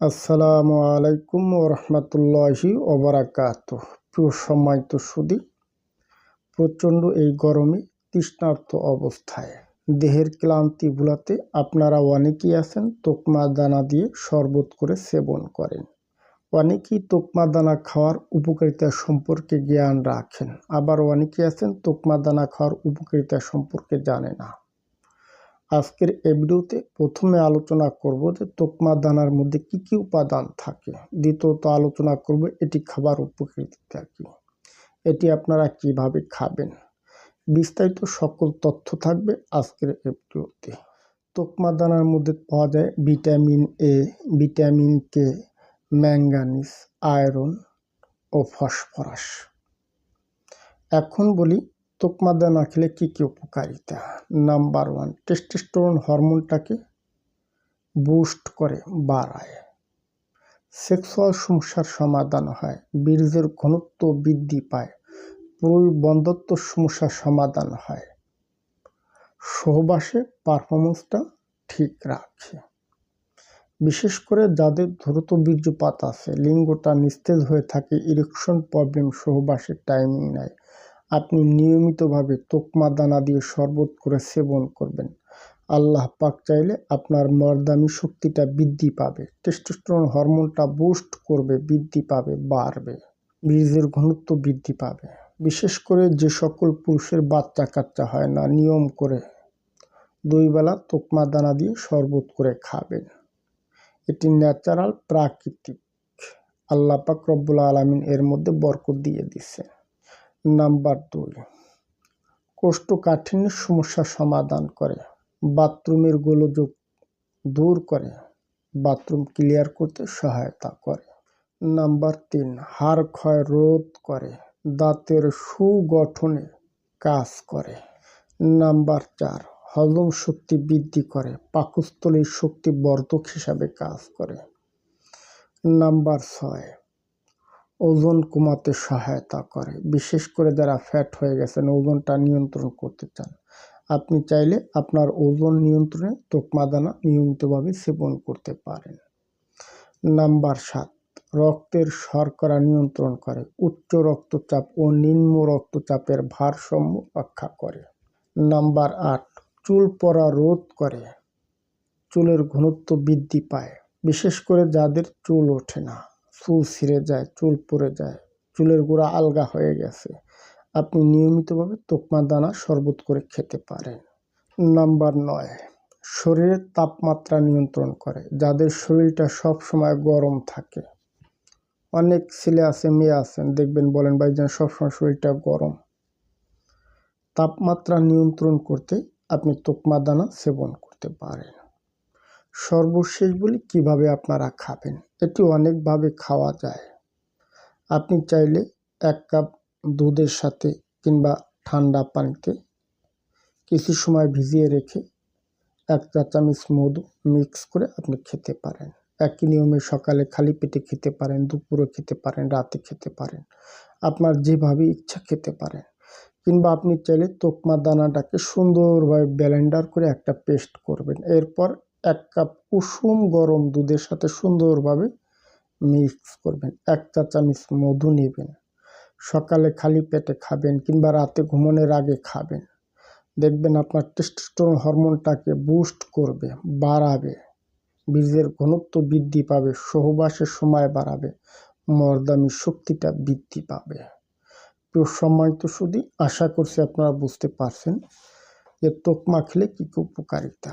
আসসালামু আলাইকুম রহমতুল্লাহি ওবরাকাত। প্রিয় সম্মানিত সুদী, প্রচণ্ড এই গরমে তৃষ্ণার্ত অবস্থায় দেহের ক্লান্তি ভুলাতে আপনারা অনেকেই আছেন তোকমা দানা দিয়ে শরবত করে সেবন করেন। অনেকেই তোকমা দানা খাওয়ার উপকারিতা সম্পর্কে জ্ঞান রাখেন, আবার অনেকেই আছেন তোকমা দানা খাওয়ার উপকারিতা সম্পর্কে জানে না। আজকের এই ভিডিওতে প্রথমে আলোচনা করব যে তোকমা দানার মধ্যে কি কি উপাদান থাকে। দ্বিতীয়ত আলোচনা করব এটি খাবার উপকৃতিটা কি। এটি আপনারা কীভাবে খাবেন? বিস্তারিত সকল তথ্য থাকবে আজকের এই ভিডিওতে। তোকমা দানার মধ্যে পাওয়া যায় vitamin A, vitamin K, manganese, iron O phosphorus. এখন বলি তোকমা দানা খেলে কী কী উপকারিতা? নাম্বার ওয়ান টেস্টোস্টেরন হরমোনটাকে বুস্ট করে, বাড়ায়। সেক্সুয়াল সমস্যার সমাধান হয়, বীর্যের ঘনত্ব বৃদ্ধি পায় পুরুষ বন্ধত্ব সমস্যার সমাধান হয়। সহবাসে পারফরমেন্সটা ঠিক রাখে। বিশেষ করে যাদের দ্রুত বীর্যপাত আছে, লিঙ্গটা নিস্তেজ হয়ে থাকে ইরেকশন প্রবলেম সহবাসের টাইমিং নেয় আপনি নিয়মিতভাবে তোকমা দানা দিয়ে শরবত করে সেবন করবেন। আল্লাহ পাক চাইলে আপনার মর্দামি শক্তিটা বৃদ্ধি পাবে টেস্টোস্টেরন হরমোনটা বুস্ট করবে, বৃদ্ধি পাবে, বাড়বে, বীর্যের ঘনত্ব বৃদ্ধি পাবে। বিশেষ করে যে সকল পুরুষের বাচ্চা কাচ্চা হয় না, নিয়ম করে দুই বেলা তোকমা দানা দিয়ে শরবত করে খাবেন। এটি ন্যাচারাল প্রাকৃতিক। আল্লাহ পাক রব্বুল আলমিন এর মধ্যে বরকত দিয়ে দিছে নাম্বার দুই। কোষ্ঠকাঠিন্য সমস্যা সমাধান করে। বাথরুমের গোলযোগ দূর করে। বাথরুম ক্লিয়ার করতে সহায়তা করে। নাম্বার তিন, হাড় ক্ষয় রোধ করে। দাঁতের সুগঠনে কাজ করে। নাম্বার চার, হজম শক্তি বৃদ্ধি করে। পাকস্থলীর শক্তি বর্ধক হিসাবে কাজ করে। নাম্বার ছয় ওজন কমাতে সহায়তা করে। বিশেষ করে যারা ফ্যাট হয়ে গেছেন, ওজনটা নিয়ন্ত্রণ করতে চান। আপনি চাইলে আপনার ওজন নিয়ন্ত্রণে তোকমা দানা নিয়মিতভাবে সেবন করতে পারেন। নাম্বার সাত, রক্তের শর্করা নিয়ন্ত্রণ করে। উচ্চ রক্তচাপ ও নিম্ন রক্তচাপের ভারসাম্য রক্ষা করে। নাম্বার আট, চুল পড়া রোধ করে। চুলের ঘনত্ব বৃদ্ধি পায়। বিশেষ করে যাদের চুল ওঠে না। চুল ছিঁড়ে যায়, চুল পড়ে যায়, চুলের গোড়া আলগা হয়ে গেছে। আপনি নিয়মিতভাবে তোকমা দানা শরবত করে খেতে পারেন। নাম্বার নয়, শরীরের তাপমাত্রা নিয়ন্ত্রণ করে, যাদের শরীরটা সব সময় গরম থাকে। অনেক ছেলে আছে, মেয়ে আছেন দেখবেন বলেন, ভাই যেন সবসময় শরীরটা গরম। তাপমাত্রা নিয়ন্ত্রণ করতে আপনি তোকমা দানা সেবন করতে পারেন। সর্বশেষ বলি কীভাবে আপনারা খাবেন? এটি অনেকভাবে খাওয়া যায়। আপনি চাইলে এক কাপ দুধের সাথে কিংবা ঠান্ডা পানিতে কিছু সময় ভিজিয়ে রেখে এক চা চামচ মধু মিক্স করে আপনি খেতে পারেন। একই নিয়মে সকালে খালি পেটে খেতে পারেন দুপুরে খেতে পারেন, রাতে খেতে পারেন। আপনার যেভাবে ইচ্ছা খেতে পারেন। কিংবা আপনি চাইলে তোকমা দানাটাকে সুন্দরভাবে ব্লেন্ডার করে একটা পেস্ট করবেন। এরপর এক কাপ কুসুম গরম দুধের সাথে সুন্দরভাবে মিক্স করবেন। এক চা চামচ মধু নেবেন। সকালে খালি পেটে খাবেন কিংবা রাতে ঘুমানোর আগে খাবেন। দেখবেন আপনার টেস্টোস্টেরন হরমোনটাকে বুস্ট করবে, বাড়াবে। বীজের ঘনত্ব বৃদ্ধি পাবে, সহবাসের সময় বাড়াবে, মর্দামি শক্তিটা বৃদ্ধি পাবে। প্রিয় সম্মানিত শুধু আশা করছি আপনারা বুঝতে পারছেন যে তোকমা খেলে কী কী উপকারিতা।